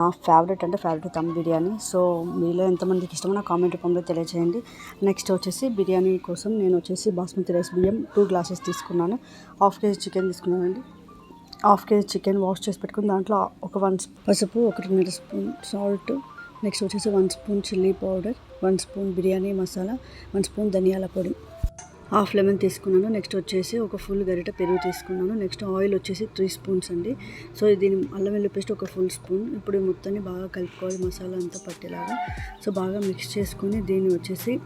నా ఫేవరెట్ అంటే favourite dum biryani. So మీలో ఎంతమందికి ఇష్టమో నా కామెంట్ రూపంలో తెలియజేయండి నెక్స్ట్ వచ్చేసి బిర్యానీ కోసం నేను వచ్చేసి బాస్మతి రైస్ బియ్యం టూ గ్లాసెస్ తీసుకున్నాను. హాఫ్ కేజీ చికెన్ తీసుకున్నానండి. హాఫ్ కేజీ చికెన్ వాష్ చేసి పెట్టుకుని దాంట్లో ఒక వన్ స్పూ- పసుపు ఒకటిన్నర స్పూన్ సాల్ట్ నెక్స్ట్ వచ్చేసి one spoon chilli powder one spoon biryani masala one spoon ధనియాల పొడి. హాఫ్ లెమన్ తీసుకున్నాను. నెక్స్ట్ వచ్చేసి ఒక ఫుల్ గరిట పెరుగు తీసుకున్నాను. నెక్స్ట్ ఆయిల్ వచ్చేసి త్రీ స్పూన్స్ అండి. సో దీని అల్లం వెల్లుల్లి పేస్ట్ ఒక ఫుల్ స్పూన్. ఇప్పుడు మొత్తాన్ని బాగా కలుపుకోవాలి. మసాలా అంతా పట్టేలాగా. సో బాగా మిక్స్ చేసుకుని దీన్ని వచ్చేసి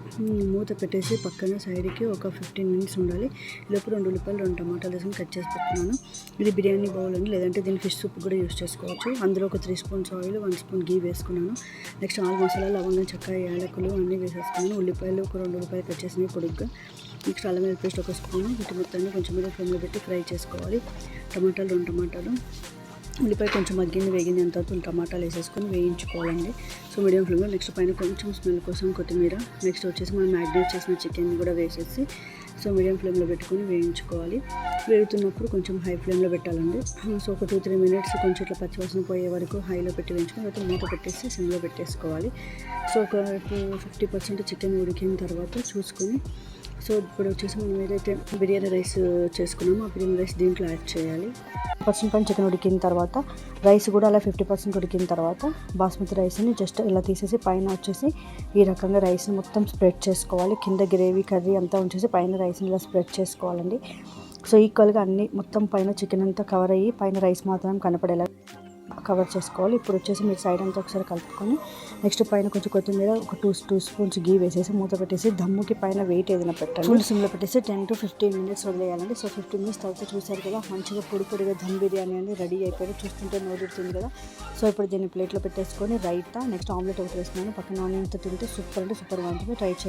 మూత పెట్టేసి పక్కన సైడ్కి ఒక ఫిఫ్టీన్ మినిట్స్ ఉండాలి. లోపు రెండు ఉల్లిపాయలు రెండు టమాటాలు వేసుకొని కట్ చేసి పెట్టుకున్నాను. ఇది బిర్యానీ బౌల్ అండి. లేదంటే దీన్ని ఫిష్ సూప్ కూడా యూస్ చేసుకోవచ్చు. అందులో ఒక three spoons oil one spoon ghee వేసుకున్నాను. నెక్స్ట్ ఆల్ మసాలా లవంగం చక్కెర యాలకులు అన్నీ వేసేసుకున్నాను. ఉల్లిపాయలు ఒక రెండు ఉల్లిపాయలు కట్ చేసినవి పొడుగ్గా. నెక్స్ట్ అల్లం వెల్లుల్లి పేస్ట్ ఒక స్పూన్ వీటి మొత్తాన్ని కొంచెం మీద ఫ్లేమ్లో పెట్టి ఫ్రై చేసుకోవాలి. టమాటాలు రెండు టమాటాలు. ఉల్లిపాయ కొంచెం మగ్గింది వేగింది అంత టమాటాలు వేసేసుకొని వేయించుకోవాలండి. సో మీడియం ఫ్లేమ్లో నెక్స్ట్ పైన కొంచెం స్మెల్ కోసం కొత్తిమీర. నెక్స్ట్ వచ్చేసి మనం మ్యాగ్నేట్ చేసిన చికెన్ కూడా వేసేసి సో మీడియం ఫ్లేమ్లో పెట్టుకొని వేయించుకోవాలి. వేగుతున్నప్పుడు కొంచెం హై ఫ్లేమ్లో పెట్టాలండి. సో ఒక టూ త్రీ మినిట్స్ కొంచెం ఇట్లా పచ్చివాసన పోయే వరకు హైలో పెట్టి వేయించుకొని తర్వాత మూత పెట్టేసి సిమ్లో పెట్టేసుకోవాలి. సో ఒక ఫిఫ్టీ పర్సెంట్ చికెన్ ఉడికిన తర్వాత చూసుకొని సో ఇప్పుడు వచ్చేసి మనం ఏదైతే బిర్యానీ రైస్ చేసుకున్నామో ఆ బిర్యానీ రైస్ దీంట్లో యాడ్ చేయాలి. పర్సెంట్ పైన చికెన్ ఉడికిన తర్వాత రైస్ కూడా అలా ఫిఫ్టీ పర్సెంట్ ఉడికిన తర్వాత బాస్మతి రైస్ని జస్ట్ ఇలా తీసేసి పైన వచ్చేసి ఈ రకంగా రైస్ని మొత్తం స్ప్రెడ్ చేసుకోవాలి. కింద గ్రేవీ కర్రీ అంతా ఉంచేసి పైన రైస్ని ఇలా స్ప్రెడ్ చేసుకోవాలండి. సో ఈక్వల్గా అన్ని మొత్తం పైన చికెన్ అంతా కవర్ అయ్యి పైన రైస్ మాత్రం కనపడేలా కవర్ చేసుకోవాలి. ఇప్పుడు వచ్చేసి మీరు సైడ్ అంతా ఒకసారి కలుపుకొని నెక్స్ట్ పైన కొంచెం కొత్తిమీర ఒక టూ టూ స్పూన్స్ గీ వేసేసి మూత పెట్టేసి దమ్ముకి పైన వెయిట్ ఏదైనా పెట్టాలి ఫుల్ సిమ్లో పెట్టేసి టెన్ టు ఫిఫ్టీన్ మినిట్స్ వదిలేయాలండి. సో ఫిఫ్టీన్ మినిట్స్ తర్వాత చూసారు కదా మంచిగా పొడి పొడిగా దమ్ బిర్యానీ అనేది రెడీ అయిపోయారు చూస్తుంటే నోరుతుంది కదా. సో ఇప్పుడు దీన్ని ప్లేట్లో పెట్టేసుకొని రైతా నెక్స్ట్ ఆమ్లెట్ ఒకటి వేసుకున్నాను పక్కన ఆనియన్తో తింటే సూపర్ అంటే సూపర్గా ఉంటుంది. ట్రై చేయండి.